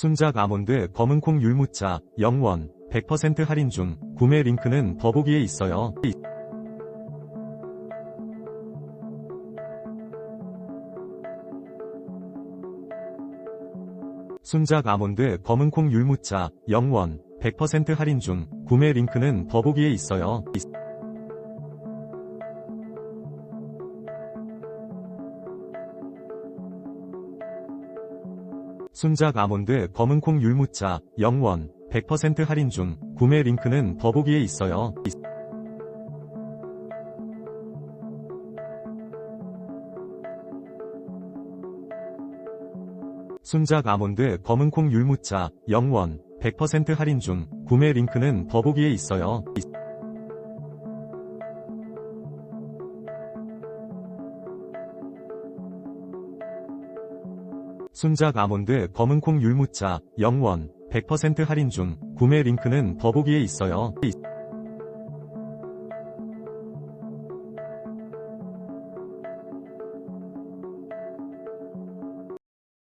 순작 아몬드 검은콩 율무차 0원 100% 할인 중 구매 링크는 더보기에 있어요. 순작 아몬드 검은콩 율무차 0원 100% 할인 중 구매 링크는 더보기에 있어요. 순작 아몬드 검은콩 율무차 0원 100% 할인 중 구매 링크는 더보기에 있어요. 순작 아몬드 검은콩 율무차 0원 100% 할인 중 구매 링크는 더보기에 있어요. 순작 아몬드 검은콩 율무차 0원 100% 할인 중 구매 링크는 더보기에 있어요.